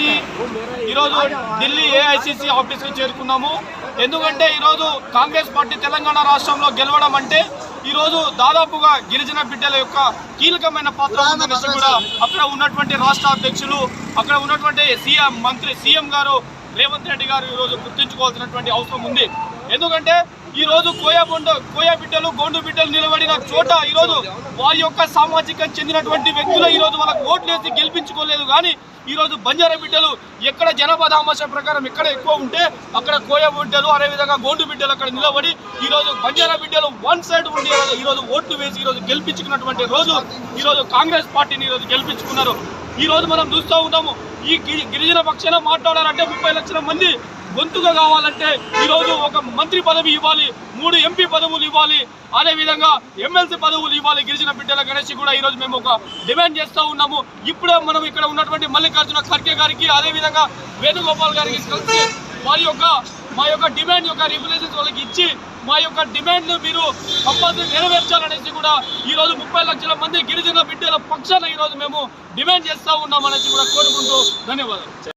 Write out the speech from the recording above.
Party ఈరోజు Delhi AICC ఆఫీస్కి చేరుకున్నాము. ఎందుకంటే ఈరోజు కాంగ్రెస్ పార్టీ తెలంగాణ రాష్ట్రంలో గెలవడం అంటే ఈరోజు దాదాపుగా గిరిజన బిడ్డల యొక్క కీలకమైన పాత్ర ఉందనేసి కూడా అక్కడ ఉన్నటువంటి రాష్ట్ర అధ్యక్షులు అక్కడ ఉన్నటువంటి సీఎం మంత్రి సీఎం గారు రేవంత్ రెడ్డి గారు ఈరోజు గుర్తుంచుకోవాల్సినటువంటి అవసరం ఉంది. ఎందుకంటే ఈ రోజు కోయా బొండ కోయా బిడ్డలు గోండు బిడ్డలు నిలబడిన చోట ఈ రోజు వారి యొక్క సామాజిక చెందినటువంటి వ్యక్తులు ఈ రోజు వాళ్ళకి ఓట్లు వేసి గెలిపించుకోలేదు కానీ ఈ రోజు బంజారా బిడ్డలు ఎక్కడ జనాభా దామాష ప్రకారం ఎక్కడ ఎక్కువ ఉంటే అక్కడ కోయ బిడ్డలు అదేవిధంగా గోండు బిడ్డలు అక్కడ నిలబడి ఈ రోజు బంజారా బిడ్డలు వన్ సైడ్ ఉండి ఈ రోజు ఓట్లు వేసి ఈ రోజు గెలిపించుకున్నటువంటి రోజు ఈ రోజు కాంగ్రెస్ పార్టీని ఈ రోజు గెలిపించుకున్నారు ఈ రోజు మనం చూస్తూ ఉన్నాము ఈ గిరి- గిరిజన పక్షాన మాట్లాడాలంటే ముప్పై లక్షల మంది గొంతుగా కావాలంటే ఈరోజు ఒక మంత్రి పదవి ఇవ్వాలి మూడు ఎంపీ పదవులు ఇవ్వాలి. అదే విధంగా ఎమ్మెల్సీ పదవులు ఇవ్వాలి గిరిజన బిడ్డల గణేష్ కూడా ఈ రోజు మేము ఒక డిమాండ్ చేస్తూ ఉన్నాము. ఇప్పుడే మనం ఇక్కడ ఉన్నటువంటి మల్లికార్జున ఖర్గే గారికి అదే విధంగా వేణుగోపాల్ గారికి కలిసి వారి యొక్క మా యొక్క డిమాండ్ యొక్క రిప్రజెంటేషన్ వాళ్ళకి ఇచ్చి మా యొక్క డిమాండ్ను మీరు కంపల్సరీ నెరవేర్చాలనేసి కూడా ఈ రోజు ముప్పై లక్షల మంది గిరిజన బిడ్డల పక్షాన ఈ రోజు మేము డిమాండ్ చేస్తూ ఉన్నామనేసి కూడా కోరుకుంటూ ధన్యవాదాలు.